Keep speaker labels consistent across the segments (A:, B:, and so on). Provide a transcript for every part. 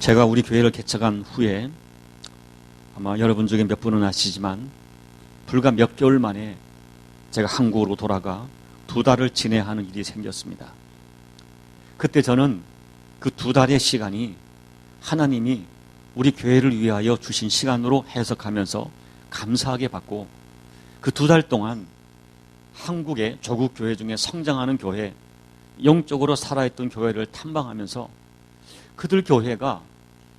A: 제가 우리 교회를 개척한 후에 아마 여러분 중에 몇 분은 아시지만 불과 몇 개월 만에 제가 한국으로 돌아가 두 달을 지내하는 일이 생겼습니다. 그때 저는 그 두 달의 시간이 하나님이 우리 교회를 위하여 주신 시간으로 해석하면서 감사하게 받고 그 두 달 동안 한국의 조국 교회 중에 성장하는 교회, 영적으로 살아있던 교회를 탐방하면서 그들 교회가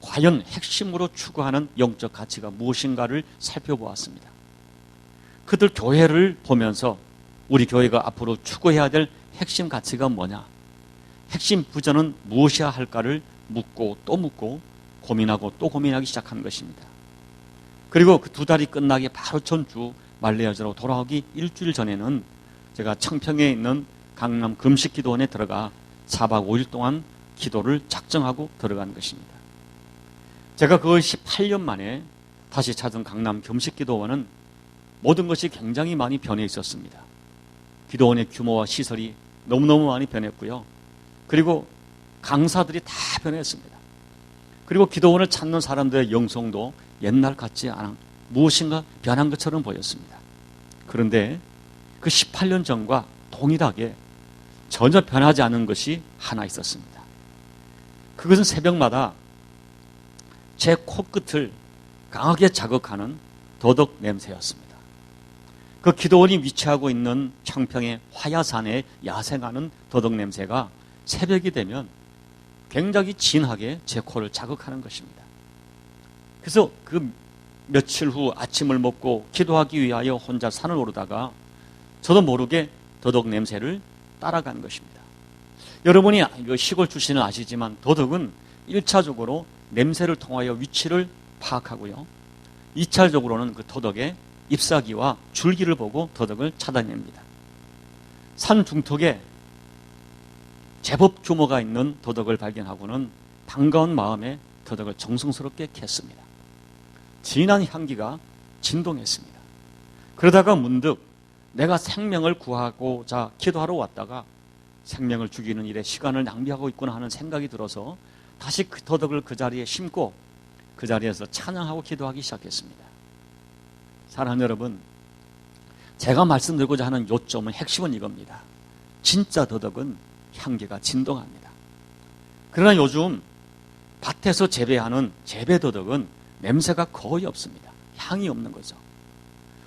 A: 과연 핵심으로 추구하는 영적 가치가 무엇인가를 살펴보았습니다. 그들 교회를 보면서 우리 교회가 앞으로 추구해야 될 핵심 가치가 뭐냐? 핵심 부전은 무엇이야 할까를 묻고 또 묻고 고민하고 또 고민하기 시작한 것입니다. 그리고 그 두 달이 끝나기 바로 전주 말레이아주로 돌아오기 일주일 전에는 제가 청평에 있는 강남 금식기도원에 들어가 4박 5일 동안 기도를 작정하고 들어간 것입니다. 제가 그것이 8년 만에 다시 찾은 강남 금식기도원은 모든 것이 굉장히 많이 변해 있었습니다. 기도원의 규모와 시설이 너무너무 많이 변했고요. 그리고 강사들이 다 변했습니다. 그리고 기도원을 찾는 사람들의 영성도 옛날 같지 않아 무엇인가 변한 것처럼 보였습니다. 그런데 그 18년 전과 동일하게 전혀 변하지 않은 것이 하나 있었습니다. 그것은 새벽마다 제 코끝을 강하게 자극하는 도덕 냄새였습니다. 그 기도원이 위치하고 있는 청평의 화야산에 야생하는 도덕 냄새가 새벽이 되면 굉장히 진하게 제 코를 자극하는 것입니다. 그래서 그 며칠 후 아침을 먹고 기도하기 위하여 혼자 산을 오르다가 저도 모르게 도덕 냄새를 따라간 것입니다. 여러분이 시골 출신은 아시지만 도덕은 1차적으로 냄새를 통하여 위치를 파악하고요. 2차적으로는 그 도덕의 잎사귀와 줄기를 보고 도덕을 찾아냅니다. 산 중턱에 제법 규모가 있는 도덕을 발견하고는 반가운 마음에 도덕을 정성스럽게 캤습니다. 진한 향기가 진동했습니다. 그러다가 문득 내가 생명을 구하고자 기도하러 왔다가 생명을 죽이는 일에 시간을 낭비하고 있구나 하는 생각이 들어서 다시 그 도덕을 그 자리에 심고 그 자리에서 찬양하고 기도하기 시작했습니다. 사랑하는 여러분, 제가 말씀드리고자 하는 요점은 핵심은 이겁니다. 진짜 도덕은 향기가 진동합니다. 그러나 요즘 밭에서 재배하는 재배 도덕은 냄새가 거의 없습니다. 향이 없는 거죠.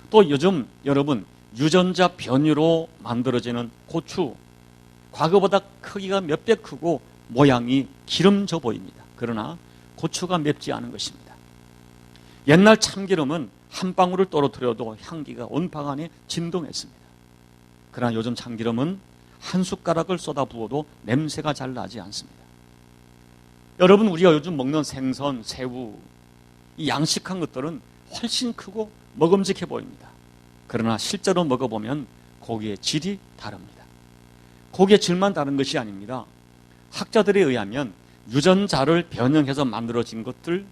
A: 또 요즘 여러분 유전자 변이로 만들어지는 고추 과거보다 크기가 몇 배 크고 모양이 기름져 보입니다. 그러나 고추가 맵지 않은 것입니다. 옛날 참기름은 한 방울을 떨어뜨려도 향기가 온 방 안에 진동했습니다. 그러나 요즘 참기름은 한 숟가락을 쏟아 부어도 냄새가 잘 나지 않습니다. 여러분 우리가 요즘 먹는 생선, 새우, 이 양식한 것들은 훨씬 크고 먹음직해 보입니다. 그러나 실제로 먹어보면 고기의 질이 다릅니다. 고기의 질만 다른 것이 아닙니다. 학자들에 의하면 유전자를 변형해서 만들어진 것들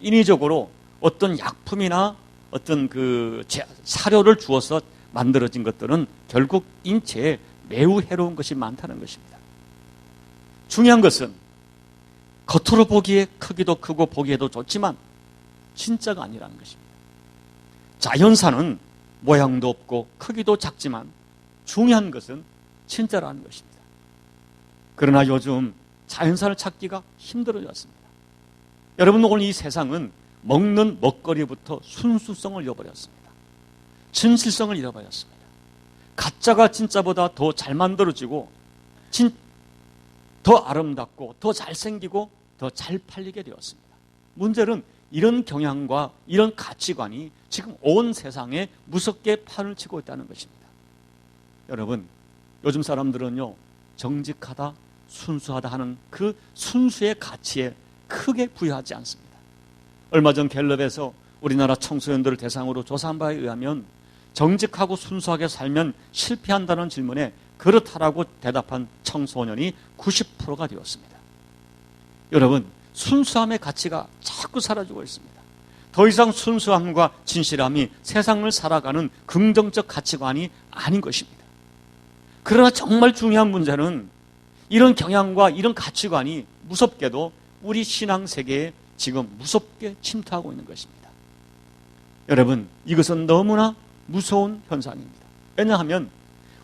A: 인위적으로 어떤 약품이나 어떤 그 사료를 주어서 만들어진 것들은 결국 인체에 매우 해로운 것이 많다는 것입니다. 중요한 것은 겉으로 보기에 크기도 크고 보기에도 좋지만 진짜가 아니라는 것입니다. 자연사는 모양도 없고 크기도 작지만 중요한 것은 진짜라는 것입니다. 그러나 요즘 자연산을 찾기가 힘들어졌습니다. 여러분 오늘 이 세상은 먹는 먹거리부터 순수성을 잃어버렸습니다. 진실성을 잃어버렸습니다. 가짜가 진짜보다 더 잘 만들어지고 진, 더 아름답고 더 잘생기고 더 잘 팔리게 되었습니다. 문제는 이런 경향과 이런 가치관이 지금 온 세상에 무섭게 판을 치고 있다는 것입니다. 여러분, 요즘 사람들은요, 정직하다, 순수하다 하는 그 순수의 가치에 크게 부여하지 않습니다. 얼마 전 갤럽에서 우리나라 청소년들을 대상으로 조사한 바에 의하면 정직하고 순수하게 살면 실패한다는 질문에 그렇다라고 대답한 청소년이 90%가 되었습니다. 여러분, 순수함의 가치가 자꾸 사라지고 있습니다. 더 이상 순수함과 진실함이 세상을 살아가는 긍정적 가치관이 아닌 것입니다. 그러나 정말 중요한 문제는 이런 경향과 이런 가치관이 무섭게도 우리 신앙 세계에 지금 무섭게 침투하고 있는 것입니다. 여러분, 이것은 너무나 무서운 현상입니다. 왜냐하면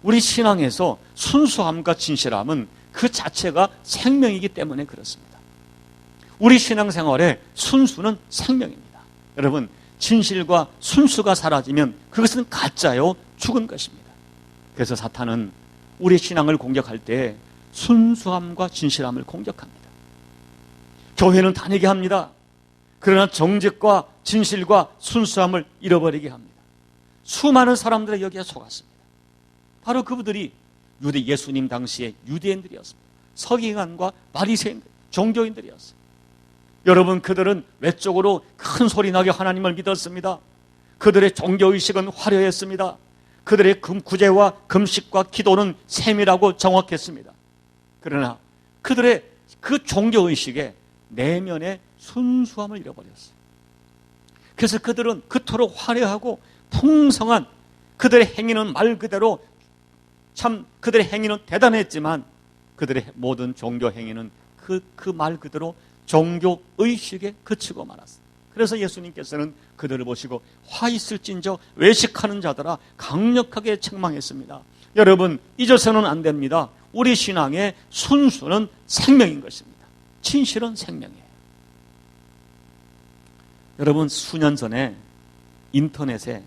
A: 우리 신앙에서 순수함과 진실함은 그 자체가 생명이기 때문에 그렇습니다. 우리 신앙생활에 순수는 생명입니다. 여러분, 진실과 순수가 사라지면 그것은 가짜요, 죽은 것입니다. 그래서 사탄은 우리 신앙을 공격할 때 순수함과 진실함을 공격합니다. 교회는 다니게 합니다. 그러나 정직과 진실과 순수함을 잃어버리게 합니다. 수많은 사람들이 여기에 속았습니다. 바로 그분들이 유대 예수님 당시의 유대인들이었습니다. 서기관과 바리새인들, 종교인들이었어요. 여러분 그들은 외적으로 큰 소리 나게 하나님을 믿었습니다. 그들의 종교 의식은 화려했습니다. 그들의 금 구제와 금식과 기도는 세밀하고 정확했습니다. 그러나 그들의 그 종교 의식에 내면의 순수함을 잃어버렸어요. 그래서 그들은 그토록 화려하고 풍성한 그들의 행위는 말 그대로 참 그들의 행위는 대단했지만 그들의 모든 종교 행위는 그 그 말 그대로 종교 의식에 그치고 말았어요. 그래서 예수님께서는 그들을 보시고 화 있을진저 외식하는 자들아 강력하게 책망했습니다. 여러분 잊어서는 안 됩니다. 우리 신앙의 순수는 생명인 것입니다. 진실은 생명이에요. 여러분 수년 전에 인터넷에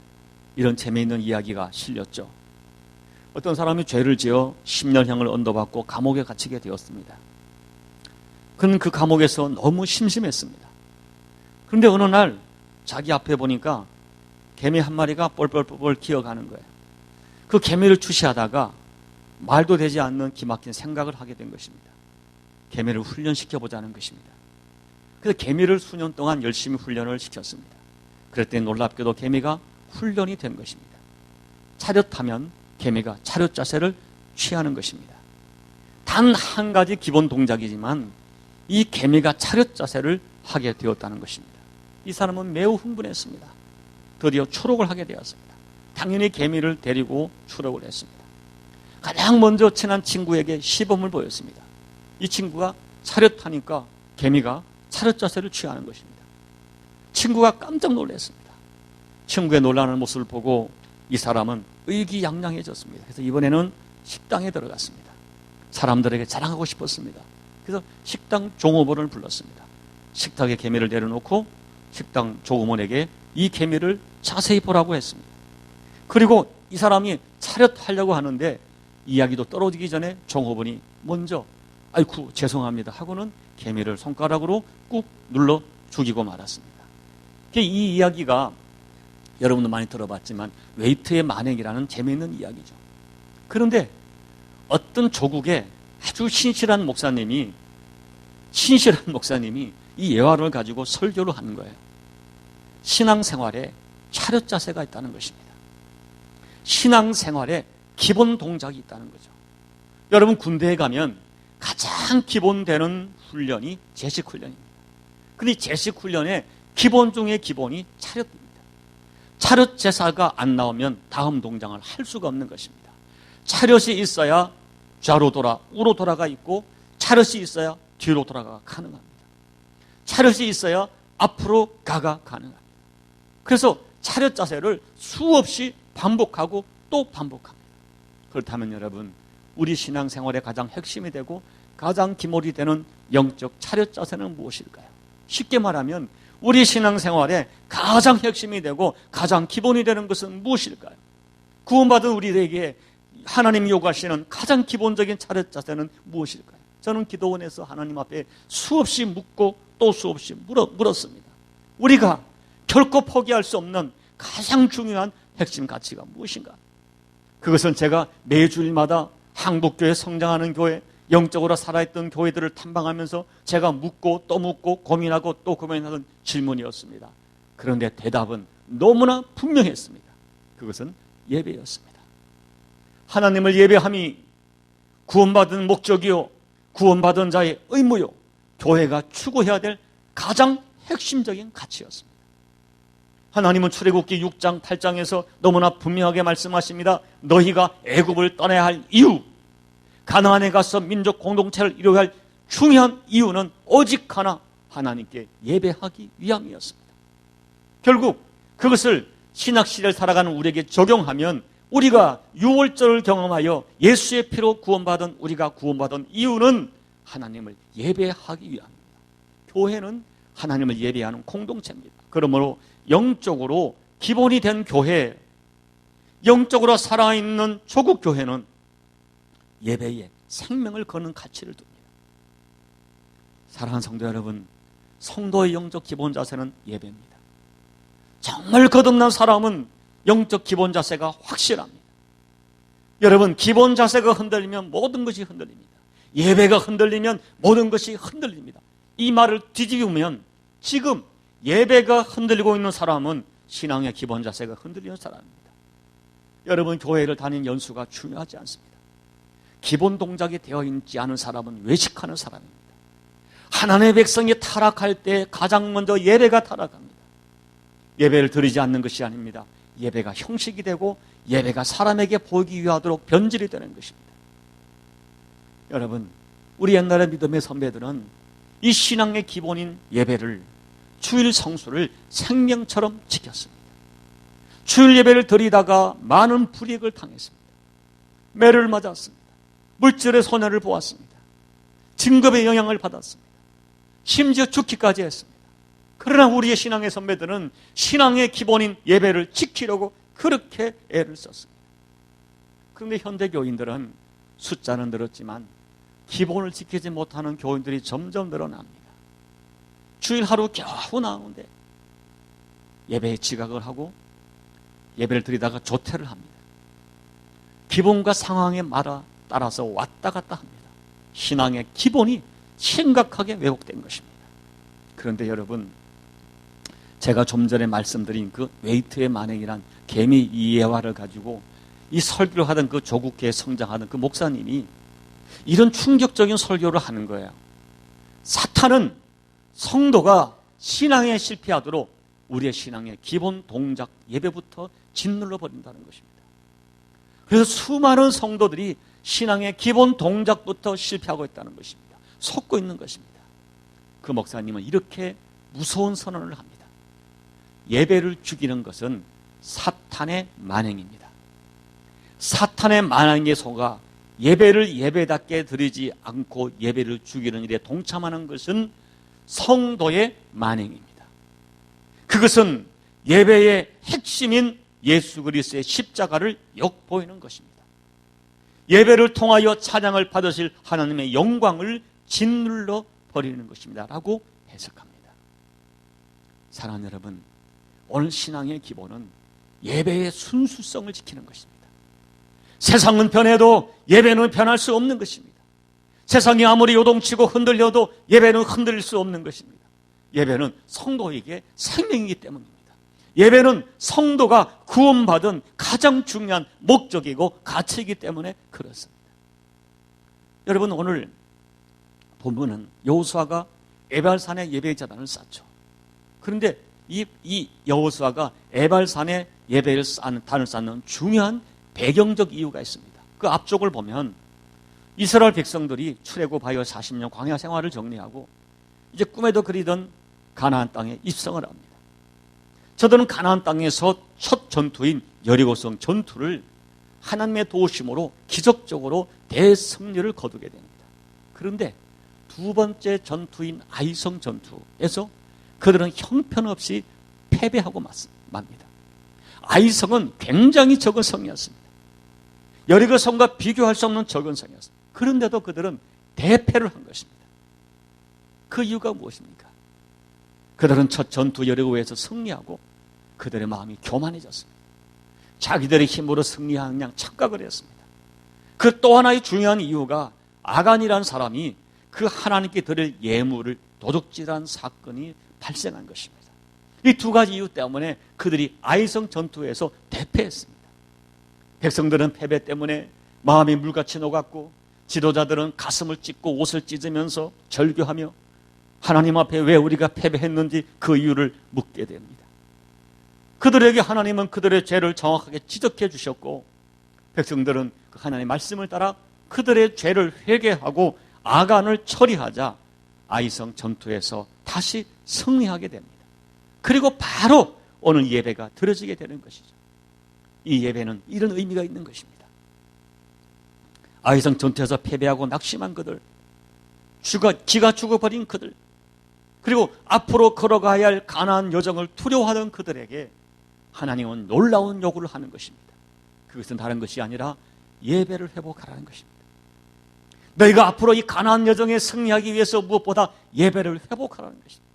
A: 이런 재미있는 이야기가 실렸죠. 어떤 사람이 죄를 지어 10년형을 언도받고 감옥에 갇히게 되었습니다. 그는 그 감옥에서 너무 심심했습니다. 그런데 어느 날 자기 앞에 보니까 개미 한 마리가 뻘뻘뻘 기어가는 거예요. 그 개미를 주시하다가 말도 되지 않는 기막힌 생각을 하게 된 것입니다. 개미를 훈련시켜 보자는 것입니다. 그래서 개미를 수년 동안 열심히 훈련을 시켰습니다. 그랬더니 놀랍게도 개미가 훈련이 된 것입니다. 차렷하면 개미가 차렷 자세를 취하는 것입니다. 단 한 가지 기본 동작이지만 이 개미가 차렷 자세를 하게 되었다는 것입니다. 이 사람은 매우 흥분했습니다. 드디어 추록을 하게 되었습니다. 당연히 개미를 데리고 추록을 했습니다. 가장 먼저 친한 친구에게 시범을 보였습니다. 이 친구가 차렷하니까 개미가 차렷 자세를 취하는 것입니다. 친구가 깜짝 놀랐습니다. 친구의 놀라는 모습을 보고 이 사람은 의기양양해졌습니다. 그래서 이번에는 식당에 들어갔습니다. 사람들에게 자랑하고 싶었습니다. 그래서 식당 종업원을 불렀습니다. 식탁에 개미를 내려놓고 식당 조금원에게 이 개미를 자세히 보라고 했습니다. 그리고 이 사람이 차렷하려고 하는데 이야기도 떨어지기 전에 종업원이 먼저 아이쿠 죄송합니다 하고는 개미를 손가락으로 꾹 눌러 죽이고 말았습니다. 이 이야기가 여러분도 많이 들어봤지만 웨이트의 만행이라는 재미있는 이야기죠. 그런데 어떤 조국의 아주 신실한 목사님이 신실한 목사님이 이 예화를 가지고 설교를 하는 거예요. 신앙생활에 차렷 자세가 있다는 것입니다. 신앙생활에 기본 동작이 있다는 거죠. 여러분 군대에 가면 가장 기본되는 훈련이 제식 훈련입니다. 근데 제식 훈련의 기본 중의 기본이 차렷입니다. 차렷 제사가 안 나오면 다음 동작을 할 수가 없는 것입니다. 차렷이 있어야 좌로 돌아 우로 돌아가 있고 차렷이 있어야 뒤로 돌아가 가능합니다. 차렷이 있어야 앞으로 가가 가능합니다. 그래서 차렷 자세를 수없이 반복하고 또 반복합니다. 그렇다면 여러분 우리 신앙생활의 가장 핵심이 되고 가장 기몰이 되는 영적 차렷 자세는 무엇일까요? 쉽게 말하면 우리 신앙생활의 가장 핵심이 되고 가장 기본이 되는 것은 무엇일까요? 구원받은 우리에게 하나님 요구하시는 가장 기본적인 차렷 자세는 무엇일까요? 저는 기도원에서 하나님 앞에 수없이 묻고 또 수없이 물어, 물었습니다. 우리가 결코 포기할 수 없는 가장 중요한 핵심 가치가 무엇인가? 그것은 제가 매주일마다 한국교회 성장하는 교회, 영적으로 살아있던 교회들을 탐방하면서 제가 묻고 또 묻고 고민하고 또 고민하던 질문이었습니다. 그런데 대답은 너무나 분명했습니다. 그것은 예배였습니다. 하나님을 예배함이 구원받은 목적이요, 구원받은 자의 의무요, 교회가 추구해야 될 가장 핵심적인 가치였습니다. 하나님은 출애굽기 6장 8장에서 너무나 분명하게 말씀하십니다. 너희가 애굽을 떠나야 할 이유, 가나안에 가서 민족 공동체를 이루어야 할 중요한 이유는 오직 하나 하나님께 예배하기 위함이었습니다. 결국 그것을 신학 시대를 살아가는 우리에게 적용하면 우리가 유월절을 경험하여 예수의 피로 구원받은 우리가 구원받은 이유는 하나님을 예배하기 위함입니다. 교회는 하나님을 예배하는 공동체입니다. 그러므로 영적으로 기본이 된 교회, 영적으로 살아있는 조국 교회는 예배에 생명을 거는 가치를 둡니다. 사랑하는 성도 여러분, 성도의 영적 기본 자세는 예배입니다. 정말 거듭난 사람은 영적 기본 자세가 확실합니다. 여러분, 기본 자세가 흔들리면 모든 것이 흔들립니다. 예배가 흔들리면 모든 것이 흔들립니다. 이 말을 뒤집으면 지금 예배가 흔들리고 있는 사람은 신앙의 기본 자세가 흔들리는 사람입니다. 여러분, 교회를 다닌 연수가 중요하지 않습니다. 기본 동작이 되어 있지 않은 사람은 외식하는 사람입니다. 하나님의 백성이 타락할 때 가장 먼저 예배가 타락합니다. 예배를 드리지 않는 것이 아닙니다. 예배가 형식이 되고 예배가 사람에게 보이기 위하도록 변질이 되는 것입니다. 여러분, 우리 옛날의 믿음의 선배들은 이 신앙의 기본인 예배를 주일 성수를 생명처럼 지켰습니다. 주일 예배를 드리다가 많은 불이익을 당했습니다. 매를 맞았습니다. 물질의 손해를 보았습니다. 증급의 영향을 받았습니다. 심지어 죽기까지 했습니다. 그러나 우리의 신앙의 선배들은 신앙의 기본인 예배를 지키려고 그렇게 애를 썼습니다. 그런데 현대 교인들은 숫자는 늘었지만 기본을 지키지 못하는 교인들이 점점 늘어납니다. 주일 하루 겨우 나오는데 예배에 지각을 하고 예배를 드리다가 조퇴를 합니다. 기본과 상황에 말아 따라서 왔다 갔다 합니다. 신앙의 기본이 심각하게 왜곡된 것입니다. 그런데 여러분, 제가 좀 전에 말씀드린 그 웨이트의 만행이란 개미 이해화를 가지고 이 설교를 하던 그 조국계에 성장하던 그 목사님이 이런 충격적인 설교를 하는 거예요. 사탄은 성도가 신앙에 실패하도록 우리의 신앙의 기본 동작 예배부터 짓눌러 버린다는 것입니다. 그래서 수많은 성도들이 신앙의 기본 동작부터 실패하고 있다는 것입니다. 속고 있는 것입니다. 그 목사님은 이렇게 무서운 선언을 합니다. 예배를 죽이는 것은 사탄의 만행입니다. 사탄의 만행에 속아 예배를 예배답게 드리지 않고 예배를 죽이는 일에 동참하는 것은 성도의 만행입니다. 그것은 예배의 핵심인 예수 그리스도의 십자가를 역보이는 것입니다. 예배를 통하여 찬양을 받으실 하나님의 영광을 짓눌러 버리는 것입니다. 라고 해석합니다. 사랑하는 여러분, 오늘 신앙의 기본은 예배의 순수성을 지키는 것입니다. 세상은 변해도 예배는 변할 수 없는 것입니다. 세상이 아무리 요동치고 흔들려도 예배는 흔들릴 수 없는 것입니다. 예배는 성도에게 생명이기 때문입니다. 예배는 성도가 구원받은 가장 중요한 목적이고 가치이기 때문에 그렇습니다. 여러분 오늘 본문은 여호수아가 에발산에 예배 재단을 쌓죠. 그런데 이, 이 여호수아가 에발산에 예배를 단을 쌓는 중요한 배경적 이유가 있습니다. 그 앞쪽을 보면 이스라엘 백성들이 출애굽하여 40년 광야 생활을 정리하고 이제 꿈에도 그리던 가나안 땅에 입성을 합니다. 저들은 가나안 땅에서 첫 전투인 여리고성 전투를 하나님의 도우심으로 기적적으로 대승리를 거두게 됩니다. 그런데 두 번째 전투인 아이성 전투에서 그들은 형편없이 패배하고 맙니다. 아이성은 굉장히 적은 성이었습니다. 여리고 성과 비교할 수 없는 적은 성이었습니다. 그런데도 그들은 대패를 한 것입니다. 그 이유가 무엇입니까? 그들은 첫 전투 여리고에서 승리하고 그들의 마음이 교만해졌습니다. 자기들의 힘으로 승리하는 양 착각을 했습니다. 그 또 하나의 중요한 이유가 아간이라는 사람이 그 하나님께 드릴 예물을 도둑질한 사건이 발생한 것입니다. 이 두 가지 이유 때문에 그들이 아이성 전투에서 대패했습니다. 백성들은 패배 때문에 마음이 물같이 녹았고 지도자들은 가슴을 찢고 옷을 찢으면서 절규하며 하나님 앞에 왜 우리가 패배했는지 그 이유를 묻게 됩니다. 그들에게 하나님은 그들의 죄를 정확하게 지적해 주셨고 백성들은 그 하나님의 말씀을 따라 그들의 죄를 회개하고 아간을 처리하자 아이성 전투에서 다시 승리하게 됩니다. 그리고 바로 오늘 예배가 드려지게 되는 것이죠. 이 예배는 이런 의미가 있는 것입니다. 아이성 전투에서 패배하고 낙심한 그들, 죽어, 기가 죽어버린 그들, 그리고 앞으로 걸어가야 할 가난한 여정을 두려워하던 그들에게 하나님은 놀라운 요구를 하는 것입니다. 그것은 다른 것이 아니라 예배를 회복하라는 것입니다. 너희가 앞으로 이 가난한 여정에 승리하기 위해서 무엇보다 예배를 회복하라는 것입니다.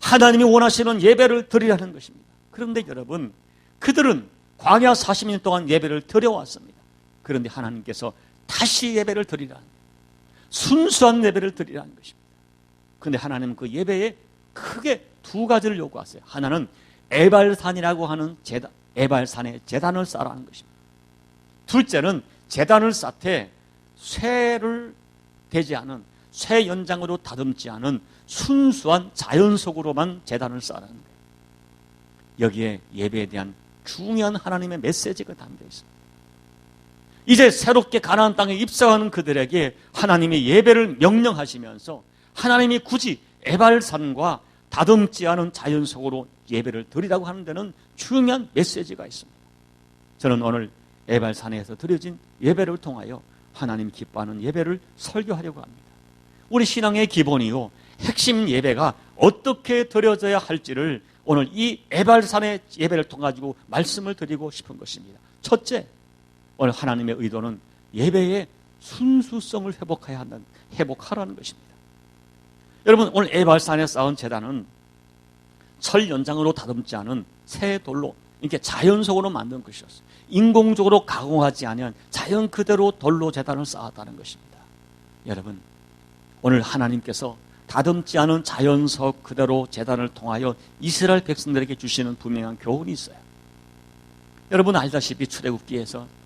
A: 하나님이 원하시는 예배를 드리라는 것입니다. 그런데 여러분, 그들은 광야 40년 동안 예배를 드려왔습니다. 그런데 하나님께서 다시 예배를 드리라는 순수한 예배를 드리라는 것입니다. 그런데 하나님은 그 예배에 크게 두 가지를 요구하세요. 하나는 에발산이라고 하는 재단, 에발산에 재단을 쌓라는 것입니다. 둘째는 재단을 쌓되 쇠를 되지 않은 쇠 연장으로 다듬지 않은 순수한 자연 속으로만 재단을 쌓는 거예요. 여기에 예배에 대한 중요한 하나님의 메시지가 담겨 있습니다. 이제 새롭게 가나안 땅에 입성하는 그들에게 하나님이 예배를 명령하시면서 하나님이 굳이 에발산과 다듬지 않은 자연 속으로 예배를 드리라고 하는 데는 중요한 메시지가 있습니다. 저는 오늘 에발산에서 드려진 예배를 통하여 하나님 기뻐하는 예배를 설교하려고 합니다. 우리 신앙의 기본이요. 핵심 예배가 어떻게 드려져야 할지를 오늘 이 에발산의 예배를 통해 가지고 말씀을 드리고 싶은 것입니다. 첫째, 오늘 하나님의 의도는 예배의 순수성을 회복해야 한다는 회복하라는 것입니다. 여러분 오늘 에발산에 쌓은 재단은 철 연장으로 다듬지 않은 새 돌로 이렇게 자연 속으로 만든 것이었어요. 인공적으로 가공하지 않은 자연 그대로 돌로 재단을 쌓았다는 것입니다. 여러분 오늘 하나님께서 다듬지 않은 자연석 그대로 재단을 통하여 이스라엘 백성들에게 주시는 분명한 교훈이 있어요. 여러분 알다시피 출애굽기에서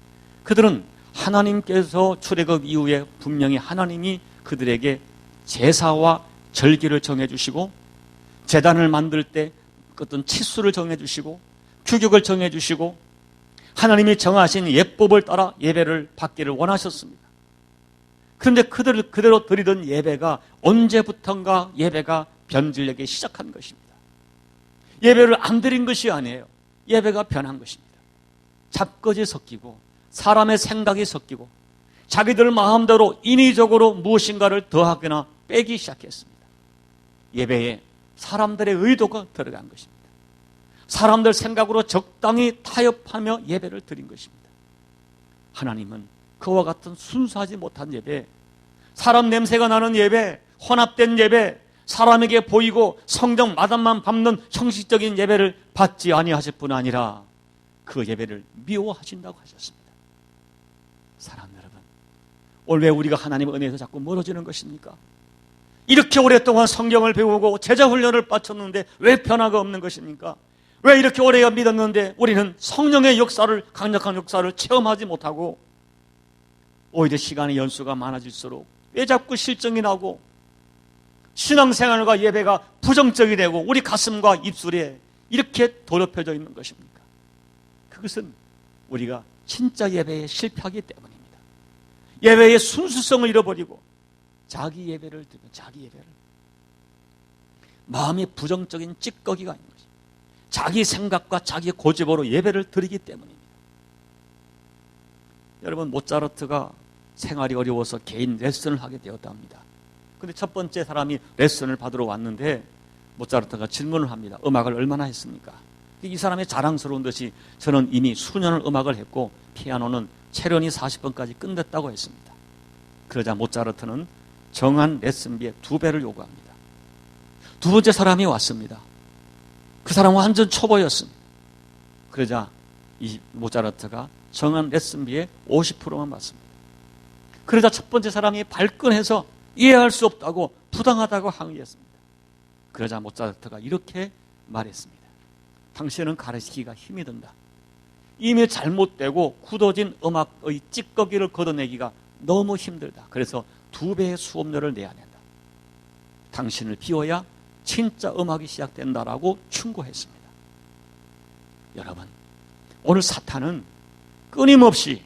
A: 그들은 하나님께서 출애굽 이후에 분명히 하나님이 그들에게 제사와 절기를 정해 주시고 재단을 만들 때 어떤 치수를 정해 주시고 규격을 정해 주시고 하나님이 정하신 예법을 따라 예배를 받기를 원하셨습니다. 그런데 그들 그대로 드리던 예배가 언제부턴가 예배가 변질되기 시작한 것입니다. 예배를 안 드린 것이 아니에요. 예배가 변한 것입니다. 잡거지 섞이고 사람의 생각이 섞이고 자기들 마음대로 인위적으로 무엇인가를 더하거나 빼기 시작했습니다. 예배에 사람들의 의도가 들어간 것입니다. 사람들 생각으로 적당히 타협하며 예배를 드린 것입니다. 하나님은 그와 같은 순수하지 못한 예배, 사람 냄새가 나는 예배, 혼합된 예배, 사람에게 보이고 성경 마담만 밟는 형식적인 예배를 받지 아니하실 뿐 아니라 그 예배를 미워하신다고 하셨습니다. 사랑 여러분, 오늘 왜 우리가 하나님의 은혜에서 자꾸 멀어지는 것입니까? 이렇게 오랫동안 성경을 배우고 제자 훈련을 바쳤는데 왜 변화가 없는 것입니까? 왜 이렇게 오래 믿었는데 우리는 성령의 역사를 강력한 역사를 체험하지 못하고 오히려 시간의 연수가 많아질수록 왜 자꾸 실정이 나고 신앙생활과 예배가 부정적이 되고 우리 가슴과 입술에 이렇게 더럽혀져 있는 것입니까? 그것은 우리가 진짜 예배에 실패하기 때문입니다. 예배의 순수성을 잃어버리고 자기 예배를 드리면 자기 예배를 마음이 부정적인 찌꺼기가 있는 것입니다. 자기 생각과 자기 고집으로 예배를 드리기 때문입니다. 여러분 모차르트가 생활이 어려워서 개인 레슨을 하게 되었답니다. 근데 첫 번째 사람이 레슨을 받으러 왔는데 모차르트가 질문을 합니다. 음악을 얼마나 했습니까? 이 사람의 자랑스러운 듯이 저는 이미 수년을 음악을 했고 피아노는 체련이 40번까지 끝냈다고 했습니다. 그러자 모차르트는 정한 레슨비의 두 배를 요구합니다. 두 번째 사람이 왔습니다. 그 사람은 완전 초보였습니다. 그러자 이 모차르트가 정한 레슨비의 50%만 받습니다. 그러자 첫 번째 사람이 발끈해서 이해할 수 없다고 부당하다고 항의했습니다. 그러자 모차르트가 이렇게 말했습니다. 당신은 가르치기가 힘이 든다. 이미 잘못되고 굳어진 음악의 찌꺼기를 걷어내기가 너무 힘들다. 그래서 두 배의 수업료를 내야 된다. 당신을 비워야 진짜 음악이 시작된다라고 충고했습니다. 여러분, 오늘 사탄은 끊임없이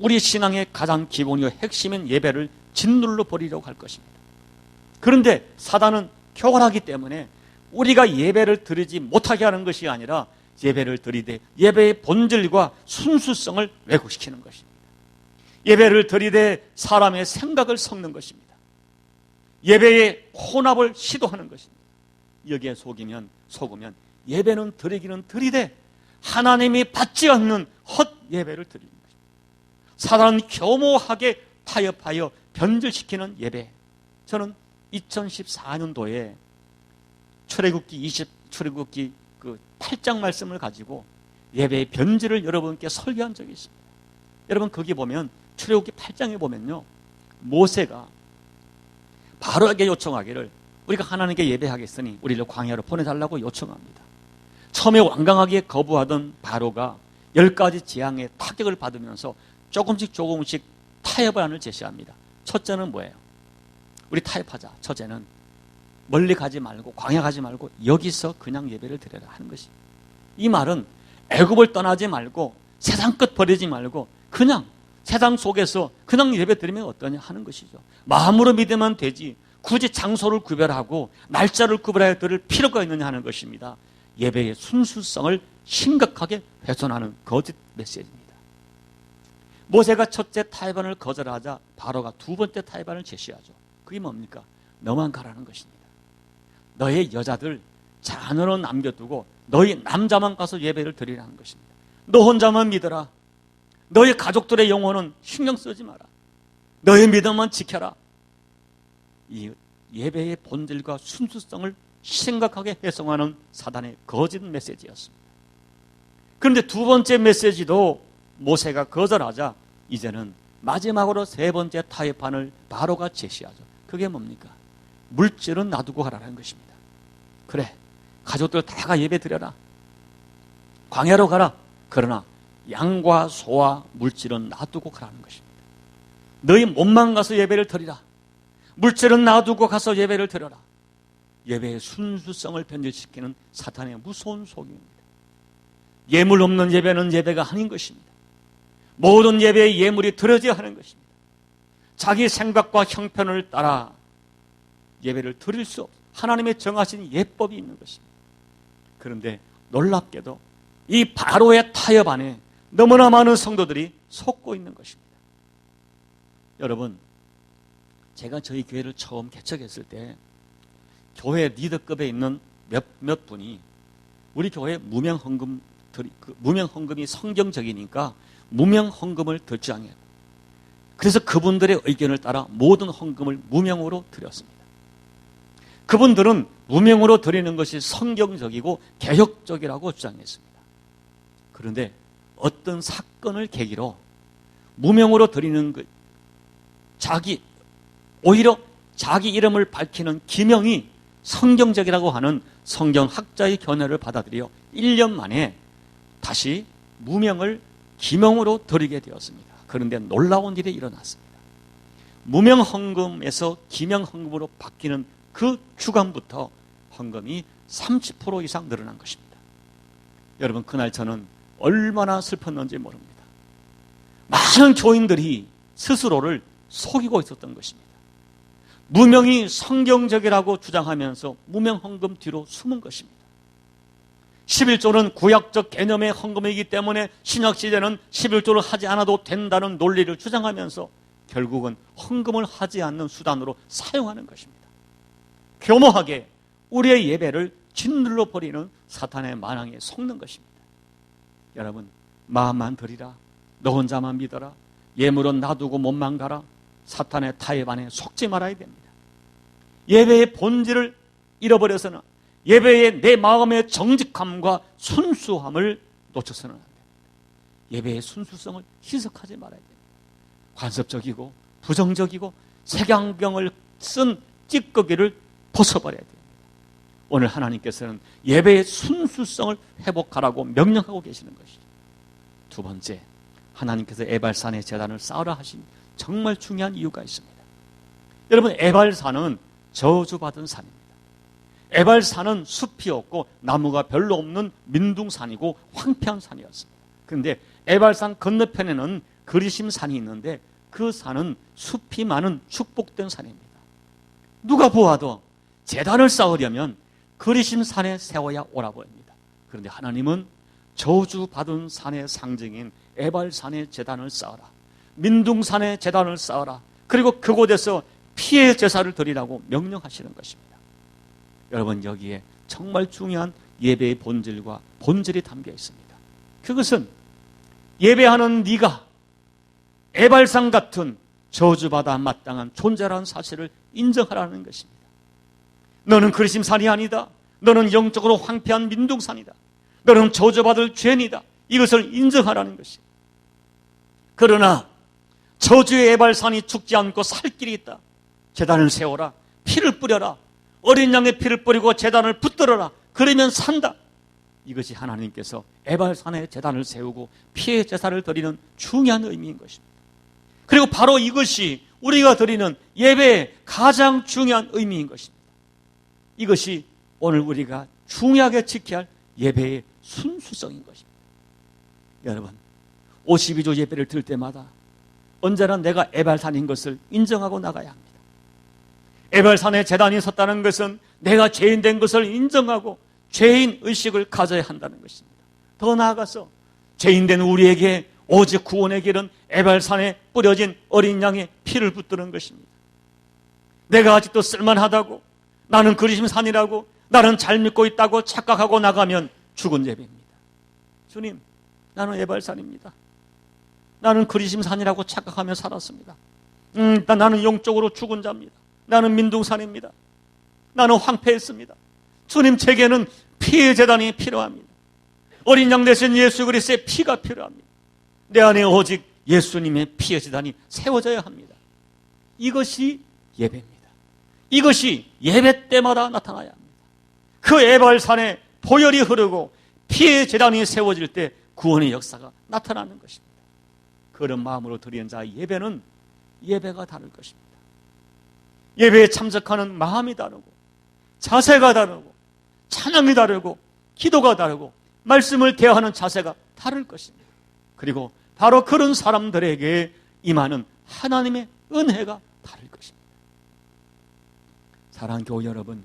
A: 우리 신앙의 가장 기본이요 핵심인 예배를 짓눌러 버리려고 할 것입니다. 그런데 사단은 교활하기 때문에 우리가 예배를 드리지 못하게 하는 것이 아니라 예배를 드리되 예배의 본질과 순수성을 왜곡시키는 것입니다. 예배를 드리되 사람의 생각을 섞는 것입니다. 예배의 혼합을 시도하는 것입니다. 여기에 속이면 속으면 예배는 드리기는 드리되 하나님이 받지 않는 헛 예배를 드리는 것입니다. 사단은 교모하게 타협하여 변질시키는 예배. 저는 2014년도에 출애굽기 20 출애굽기 그 8장 말씀을 가지고 예배의 변질을 여러분께 설교한 적이 있습니다. 여러분 거기 보면 출애굽기 8장에 보면요. 모세가 바로에게 요청하기를 우리가 하나님께 예배하겠으니 우리를 광야로 보내달라고 요청합니다. 처음에 완강하게 거부하던 바로가 열 가지 재앙의 타격을 받으면서 조금씩 조금씩 타협안을 제시합니다. 첫째는 뭐예요? 우리 타협하자. 첫째는 멀리 가지 말고 광야 가지 말고 여기서 그냥 예배를 드려라 하는 것이. 이 말은 애굽을 떠나지 말고 세상 끝 버리지 말고 그냥 세상 속에서 그냥 예배 드리면 어떠냐 하는 것이죠. 마음으로 믿으면 되지. 굳이 장소를 구별하고 날짜를 구별해야 드릴 필요가 있느냐 하는 것입니다. 예배의 순수성을 심각하게 훼손하는 거짓 메시지입니다. 모세가 첫째 타협안을 거절하자 바로가 두 번째 타협안을 제시하죠. 그게 뭡니까? 너만 가라는 것입니다. 너의 여자들 자녀는 남겨두고 너희 남자만 가서 예배를 드리라는 것입니다. 너 혼자만 믿어라. 너의 가족들의 영혼은 신경 쓰지 마라. 너의 믿음만 지켜라. 이 예배의 본질과 순수성을 심각하게 해석하는 사단의 거짓 메시지였습니다. 그런데 두 번째 메시지도 모세가 거절하자 이제는 마지막으로 세 번째 타협판을 바로가 제시하죠. 그게 뭡니까? 물질은 놔두고 가라는 것입니다. 그래, 가족들 다가 예배 드려라. 광야로 가라. 그러나 양과 소와 물질은 놔두고 가라는 것입니다. 너희 몸만 가서 예배를 드리라. 물질은 놔두고 가서 예배를 드려라. 예배의 순수성을 변질시키는 사탄의 무서운 속임입니다. 예물 없는 예배는 예배가 아닌 것입니다. 모든 예배의 예물이 드려져야 하는 것입니다. 자기 생각과 형편을 따라 예배를 드릴 수 없, 하나님의 정하신 예법이 있는 것입니다. 그런데 놀랍게도 이 바로의 타협 안에 너무나 많은 성도들이 속고 있는 것입니다. 여러분, 제가 저희 교회를 처음 개척했을 때 교회 리더급에 있는 몇, 몇 분이 우리 교회 무명 헌금 그 무명 헌금이 성경적이니까 무명 헌금을 듣지 않아요. 그래서 그분들의 의견을 따라 모든 헌금을 무명으로 드렸습니다. 그분들은 무명으로 드리는 것이 성경적이고 개혁적이라고 주장했습니다. 그런데 어떤 사건을 계기로 무명으로 드리는 그 자기 오히려 자기 이름을 밝히는 기명이 성경적이라고 하는 성경학자의 견해를 받아들여 1년 만에 다시 무명을 기명으로 드리게 되었습니다. 그런데 놀라운 일이 일어났습니다. 무명 헌금에서 기명 헌금으로 바뀌는 그 주간부터 헌금이 30% 이상 늘어난 것입니다. 여러분 그날 저는 얼마나 슬펐는지 모릅니다. 많은 교인들이 스스로를 속이고 있었던 것입니다. 무명이 성경적이라고 주장하면서 무명 헌금 뒤로 숨은 것입니다. 11조는 구약적 개념의 헌금이기 때문에 신약 시대는 11조를 하지 않아도 된다는 논리를 주장하면서 결국은 헌금을 하지 않는 수단으로 사용하는 것입니다. 교모하게 우리의 예배를 짓눌러 버리는 사탄의 만왕에 속는 것입니다. 여러분, 마음만 드리라. 너 혼자만 믿어라. 예물은 놔두고 몸만 가라. 사탄의 타협 안에 속지 말아야 됩니다. 예배의 본질을 잃어버려서는 예배의 내 마음의 정직함과 순수함을 놓쳐서는 안 됩니다. 예배의 순수성을 희석하지 말아야 됩니다. 관습적이고 부정적이고 색양경을 쓴 찌꺼기를 벗어버려야 됩니다. 오늘 하나님께서는 예배의 순수성을 회복하라고 명령하고 계시는 것이죠. 두 번째, 하나님께서 에발산의 재단을 쌓으라 하신 정말 중요한 이유가 있습니다. 여러분, 에발산은 저주받은 산입니다. 에발산은 숲이 없고 나무가 별로 없는 민둥산이고 황폐한 산이었습니다. 그런데 에발산 건너편에는 그리심산이 있는데 그 산은 숲이 많은 축복된 산입니다. 누가 보아도 재단을 쌓으려면 그리심 산에 세워야 오라 보입니다. 그런데 하나님은 저주받은 산의 상징인 에발산의 재단을 쌓아라. 민둥산의 재단을 쌓아라. 그리고 그곳에서 피해 제사를 드리라고 명령하시는 것입니다. 여러분 여기에 정말 중요한 예배의 본질과 본질이 담겨 있습니다. 그것은 예배하는 네가 에발산 같은 저주받아 마땅한 존재라는 사실을 인정하라는 것입니다. 너는 그리심산이 아니다. 너는 영적으로 황폐한 민둥산이다. 너는 저주받을 죄인이다. 이것을 인정하라는 것이. 그러나 저주의 에발산이 죽지 않고 살 길이 있다. 재단을 세워라. 피를 뿌려라. 어린 양의 피를 뿌리고 재단을 붙들어라. 그러면 산다. 이것이 하나님께서 에발산에 재단을 세우고 피의 제사를 드리는 중요한 의미인 것입니다. 그리고 바로 이것이 우리가 드리는 예배의 가장 중요한 의미인 것입니다. 이것이 오늘 우리가 중요하게 지켜야 할 예배의 순수성인 것입니다. 여러분, 52조 예배를 들 때마다 언제나 내가 에발산인 것을 인정하고 나가야 합니다. 에발산에 재단이 섰다는 것은 내가 죄인 된 것을 인정하고 죄인 의식을 가져야 한다는 것입니다. 더 나아가서 죄인 된 우리에게 오직 구원의 길은 에발산에 뿌려진 어린 양의 피를 붙드는 것입니다. 내가 아직도 쓸만하다고 나는 그리심 산이라고 나는 잘 믿고 있다고 착각하고 나가면 죽은 예배입니다. 주님, 나는 에발산입니다. 나는 그리심 산이라고 착각하며 살았습니다. 음, 나는 영적으로 죽은 자입니다. 나는 민둥산입니다. 나는 황폐했습니다. 주님 제게는 피의 재단이 필요합니다. 어린 양 대신 예수 그리스의 피가 필요합니다. 내 안에 오직 예수님의 피의 재단이 세워져야 합니다. 이것이 예배입니다. 이것이 예배 때마다 나타나야 합니다. 그 에발산에 보혈이 흐르고 피의 재단이 세워질 때 구원의 역사가 나타나는 것입니다. 그런 마음으로 드리는 자의 예배는 예배가 다를 것입니다. 예배에 참석하는 마음이 다르고 자세가 다르고 찬양이 다르고 기도가 다르고 말씀을 대하는 자세가 다를 것입니다. 그리고 바로 그런 사람들에게 임하는 하나님의 은혜가 다를 것입니다. 사랑하는 교우 여러분,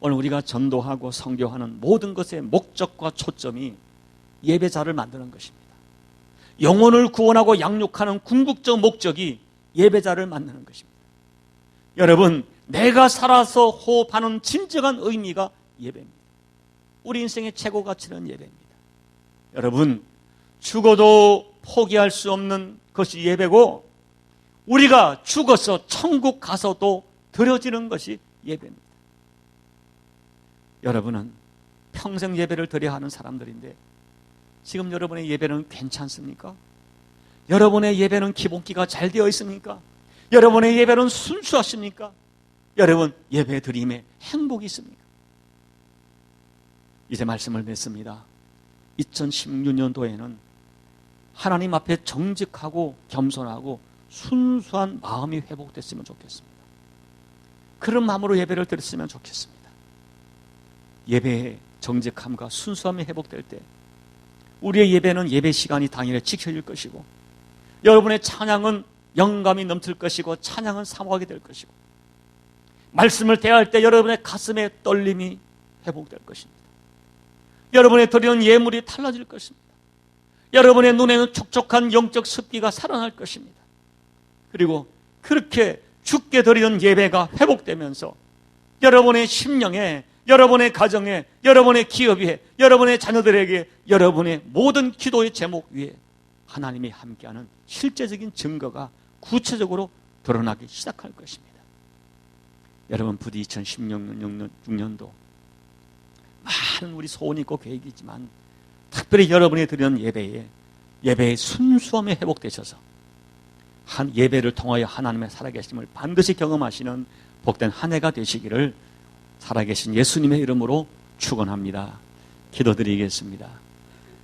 A: 오늘 우리가 전도하고 성교하는 모든 것의 목적과 초점이 예배자를 만드는 것입니다. 영혼을 구원하고 양육하는 궁극적 목적이 예배자를 만드는 것입니다. 여러분, 내가 살아서 호흡하는 진정한 의미가 예배입니다. 우리 인생의 최고 가치는 예배입니다. 여러분, 죽어도 포기할 수 없는 것이 예배고, 우리가 죽어서 천국 가서도 드려지는 것이 예배입니다. 여러분은 평생 예배를 드려야 하는 사람들인데, 지금 여러분의 예배는 괜찮습니까? 여러분의 예배는 기본기가 잘 되어 있습니까? 여러분의 예배는 순수하십니까? 여러분 예배 드림에 행복이 있습니까? 이제 말씀을 맺습니다. 2016년도에는 하나님 앞에 정직하고 겸손하고 순수한 마음이 회복됐으면 좋겠습니다. 그런 마음으로 예배를 드렸으면 좋겠습니다. 예배의 정직함과 순수함이 회복될 때 우리의 예배는 예배 시간이 당일에 지켜질 것이고 여러분의 찬양은 영감이 넘칠 것이고 찬양은 사모하게 될 것이고 말씀을 대할 때 여러분의 가슴에 떨림이 회복될 것입니다. 여러분의 드리는 예물이 달라질 것입니다. 여러분의 눈에는 촉촉한 영적 습기가 살아날 것입니다. 그리고 그렇게 죽게 드리는 예배가 회복되면서 여러분의 심령에, 여러분의 가정에, 여러분의 기업에, 여러분의 자녀들에게 여러분의 모든 기도의 제목 위에 하나님이 함께하는 실제적인 증거가 구체적으로 드러나기 시작할 것입니다. 여러분 부디 2016년도 많은 우리 소원이 있고 계획이 있지만 특별히 여러분이 드리는 예배에 예배의 순수함이 회복되셔서 한 예배를 통하여 하나님의 살아계심을 반드시 경험하시는 복된 한 해가 되시기를 살아계신 예수님의 이름으로 축원합니다. 기도드리겠습니다.